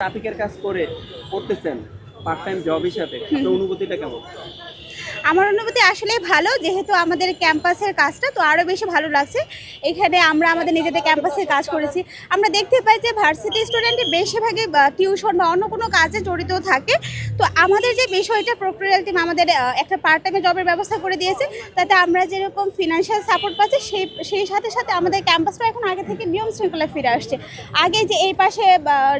ট্রাফিকের কাজ করে করতেছেন পার্ট টাইম জব হিসাবে অনুভূতিটা কেমন? আমার অনুভূতি আসলে ভালো, যেহেতু আমাদের ক্যাম্পাসের কাজটা তো আরও বেশি ভালো লাগছে। এখানে আমরা আমাদের নিজেদের ক্যাম্পাসের কাজ করেছি। আমরা দেখতে পাই যে ভার্সিটি স্টুডেন্টের বেশিরভাগই টিউশন বা অন্য কোনো কাজে জড়িত থাকে। তো আমাদের যে বিষয়টা, প্রক্রিয়াল টিম আমাদের একটা পার্ট টাইমে জবের ব্যবস্থা করে দিয়েছে। তাতে আমরা যেরকম ফিনান্সিয়াল সাপোর্ট পাচ্ছি, সেই সেই সাথে সাথে আমাদের ক্যাম্পাসটা এখন আগে থেকে নিয়ম শৃঙ্খলা ফিরে আসছে। আগে যে এই পাশে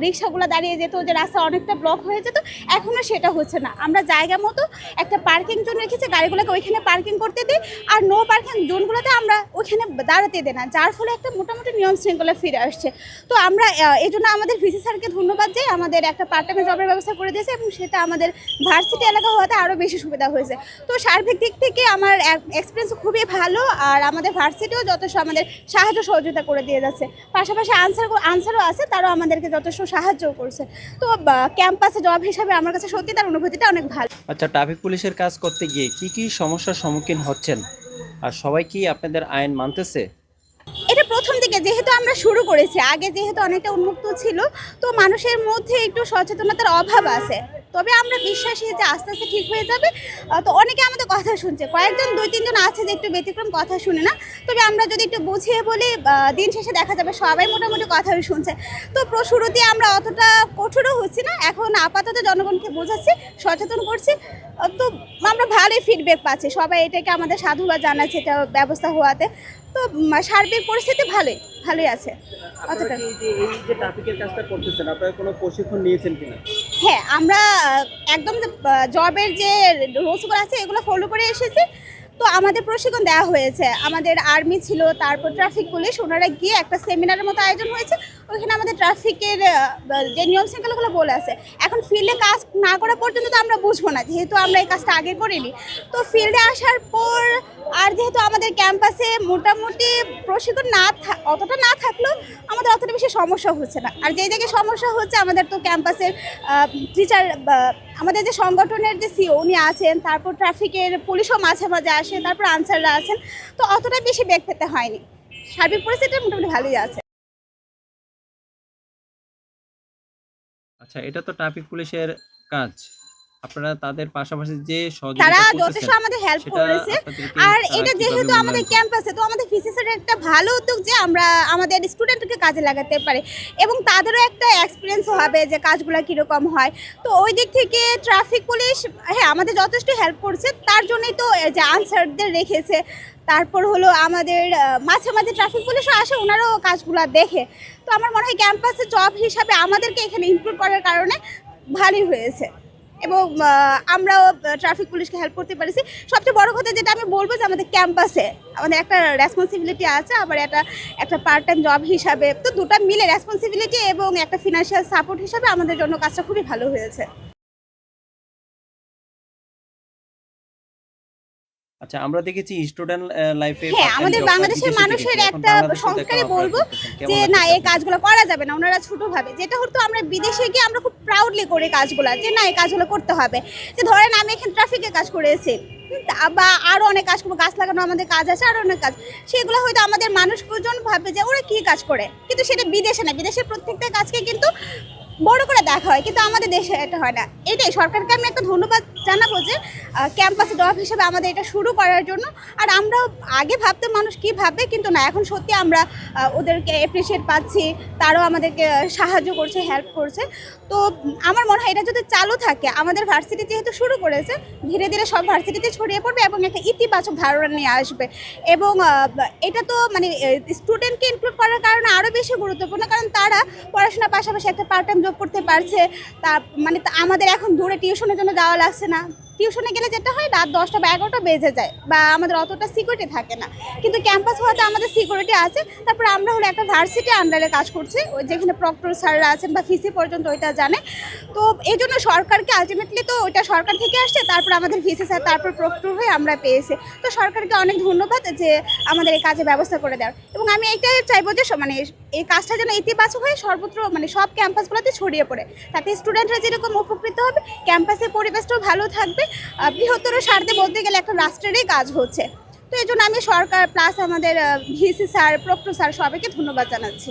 রিক্সাগুলো দাঁড়িয়ে যেত, যে রাস্তা অনেকটা ব্লক হয়ে যেত এখনও সেটা হচ্ছে না। আমরা জায়গা মতো একটা পার্কিং জোন রেখেছি গাড়িগুলোকে ওইখানে পার্কিং করতে দিই আর নো পার্কিং জোনগুলোতে আমরা ওইখানে দাঁড়াতে দিই না। যার ফলে একটা মোটামুটি নিয়ম শৃঙ্খলা ফিরে আসছে। তো আমরা এই জন্য আমাদের ভিসি স্যারকে ধন্যবাদ যে আমাদের একটা পার্ট টাইমে জবের ব্যবস্থা করে দিয়েছে এবং সেটা আমাদের ভার্সিটি এলাকা হওয়াতে আরও বেশি সুবিধা হয়েছে। তো সার্বিক দিক থেকে আমার এক্সপিরিয়েন্স খুবই ভালো আর আমাদের ভার্সিটিও যথেষ্ট আমাদের সাহায্য সহযোগিতা করে দিয়ে যাচ্ছে। পাশাপাশি আনসার আনসারও আছে, তারাও আমাদেরকে যথেষ্ট সাহায্য করছে। তো ক্যাম্পাসে জব হিসাবে আমার কাছে সত্যি তার অনুভূতিটা অনেক ভালো। আচ্ছা ট্রাফিক পুলিশের কাজ করতে গিয়ে কি কি সমস্যার সম্মুখীন হচ্ছেন? আর সবাই কি আপনাদের আইন মানতেছে? এটা প্রথম দিকে, যেহেতু আমরা শুরু করেছি, আগে যেহেতু অনেকটা উন্মুক্ত ছিল, তো মানুষের মধ্যে একটু সচেতনতার অভাব আছে। তবে আমরা বিশ্বাসী যে আস্তে আস্তে ঠিক হয়ে যাবে। তো অনেকে আমাদের কথা শুনছে। কয়েকজন দুই তিনজন আছে যে একটু ব্যতিক্রম কথা শুনে না। তবে আমরা যদি একটু বুঝিয়ে বলি দিন শেষে দেখা যাবে সবাই মোটামুটি কথাই শুনছে। তো শুরুতে আমরা অতটা কঠোরও হচ্ছি না। এখন আপাতত জনগণকে বোঝাচ্ছি সচেতন করছি। তো আমরা ভালোই ফিডব্যাক পাচ্ছি। সবাই এটাকে আমাদের সাধুবাদ জানাচ্ছে এটা ব্যবস্থা হওয়াতে। তো সার্বিক পরিস্থিতি ভালোই ভালোই আছে। অতটা। এই যে ট্রাফিকের কাজটা করতেছেন আপনারা কোনো প্রশিক্ষণ নিয়েছেন কিনা? হ্যাঁ আমরা একদম জবের যে রুলসগুলো আছে, এগুলো ফলো করে এসেছি। তো আমাদের প্রশিক্ষণ দেওয়া হয়েছে। আমাদের আর্মি ছিল, তারপর ট্রাফিক পুলিশ ওনারা গিয়ে একটা সেমিনারের মতো আয়োজন হয়েছে। ওইখানে আমাদের ট্রাফিকের যে নিয়ম শৃঙ্খলাগুলো বলে আছে। এখন ফিল্ডে কাজ না করা পর্যন্ত তো আমরা বুঝব না, যেহেতু আমরা এই কাজটা আগে করিনি। তো ফিল্ডে আসার পর, আর যেহেতু আমাদের ক্যাম্পাসে মোটামুটি প্রশিক্ষণ না অতটা না থাকলেও অতটা বেশি সমস্যা হচ্ছে না। আর যে জায়গায় সমস্যা হচ্ছে, আমাদের তো ক্যাম্পাসের টিচার আমাদের যে সংগঠনের যে সিও উনি আছেন, তারপর ট্রাফিকের পুলিশও মাঝে মাঝে আসেন, তারপর আনসাররা আছেন, তো অতটা বেশি বেগ পেতে হয়নি। সার্বিক পরিস্থিতিটা মোটামুটি ভালোই আছে। আচ্ছা এটা তো ট্রাফিক পুলিশের কাজ। আপনারা তাদের পাশাপাশি যে তারা যথেষ্ট আমাদের হেল্প করেছে। আর এটা যেহেতু আমাদের ক্যাম্পাসে তো আমাদের ফিসিসের একটা ভালো উদ্যোগ যে আমরা আমাদের স্টুডেন্টকে কাজে লাগাতে পারি। এবং তাদেরও একটা এক্সপিরিয়েন্স হবে যে কাজগুলো কীরকম হয়। তো ওই দিক থেকে ট্রাফিক পুলিশ হ্যাঁ আমাদের যথেষ্ট হেল্প করছে। তার জন্যই তো যে আনসারদের রেখেছে। তারপর হলো আমাদের মাঝে মাঝে ট্রাফিক পুলিশও আসে ওনারাও কাজগুলো দেখে। তো আমার মনে হয় ক্যাম্পাসে জব হিসাবে আমাদেরকে এখানে ইনক্লুড করার কারণে ভালোই হয়েছে। এবং আমরাও ট্রাফিক পুলিশকে হেল্প করতে পারছি। সবচেয়ে বড় কথা যেটা আমি বলব যে আমাদের ক্যাম্পাসে আমাদের একটা রেসপন্সিবিলিটি আছে, আবার একটা একটা পার্ট টাইম জব হিসাবে। তো দুটা মিলে রেসপন্সিবিলিটি এবং একটা ফিনান্সিয়াল সাপোর্ট হিসাবে আমাদের জন্য কাজটা খুবই ভালো হয়েছে। আচ্ছা আমরা দেখেছি স্টুডেন্ট লাইফে হ্যাঁ আমাদের বাংলাদেশের মানুষের একটা সংস্কারই বলব যে না এই কাজগুলো করা যাবে না ওনারা ছোট ভাবে। যেটা হতো আমরা বিদেশে গিয়ে আমরা খুব প্রাউডলি করি কাজগুলো যে না এই কাজগুলো করতে হবে। যে ধরেন আমি এখানে ট্রাফিকের কাজ করেছি বা আরও অনেক কাজ করব গাছ লাগানো আমাদের কাজ আছে আরও অনেক কাজ। সেগুলো হয়তো আমাদের মানুষজন ভাবে যে ওরা কী কাজ করে? কিন্তু সেটা বিদেশে না বিদেশের প্রত্যেকটা কাজকে কিন্তু বড় করে দেখা হয়, কিন্তু আমাদের দেশে এটা হয় না। এটাই সরকারকে আমি একটা ধন্যবাদ জানাব যে ক্যাম্পাসে ডপ হিসেবে আমাদের এটা শুরু করার জন্য। আর আমরা আগে ভাবতে মানুষ কি ভাবে কিন্তু না, এখন সত্যি আমরা ওদেরকে অ্যাপ্রিসিয়েট পাচ্ছি, তারাও আমাদেরকে সাহায্য করছে হেল্প করছে। তো আমার মনে হয় এটা যদি চালু থাকে, আমাদের ভার্সিটি যেহেতু শুরু করেছে, ধীরে ধীরে সব ভার্সিটিতে ছড়িয়ে পড়বে এবং একটা ইতিবাচক ধারণা নিয়ে আসবে। এবং এটা তো মানে স্টুডেন্টকে ইনক্লুড করার কারণে আরও বেশি গুরুত্বপূর্ণ, কারণ তারা পড়াশোনার পাশাপাশি একটা পার্ট টাইম জব করতে পারছে। তা মানে আমাদের এখন দূরে টিউশনের জন্য যাওয়া লাগছে না। টিউশনে গেলে যেটা হয় রাত দশটা বা এগারোটা বেজে যায় বা আমাদের অতটা সিকিউরিটি থাকে না। কিন্তু ক্যাম্পাস হওয়াতে আমাদের সিকিউরিটি আছে। তারপর আমরা হলো একটা ভার্সিটি আন্ডারে কাজ করছি। যেখানে প্রক্টর স্যাররা আছেন বা ফিসি পর্যন্ত ওইটা জানে। তো এই জন্য সরকারকে আলটিমেটলি তো ওইটা সরকার থেকে আসছে, তারপর আমাদের ভিসি স্যার তারপর প্রক্টর হয়ে আমরা পেয়েছি। তো সরকারকে অনেক ধন্যবাদ যে আমাদের এই কাজে ব্যবস্থা করে দেওয়ার। এবং আমি এইটাই চাইব যে মানে এই কাজটা যেন ইতিবাচক হয়ে সর্বত্র মানে সব ক্যাম্পাসগুলোতে ছড়িয়ে পড়ে। তাতে স্টুডেন্টরা যেরকম উপকৃত হবে ক্যাম্পাসের পরিবেশটাও ভালো থাকবে। বৃহত্তর স্বার্থে বলতে গেলে একটা রাষ্ট্রেরই কাজ হচ্ছে। তো এই জন্য আমি সরকার প্লাস আমাদের ভিসি স্যার, প্রক্টর স্যার সবাইকে ধন্যবাদ জানাচ্ছি।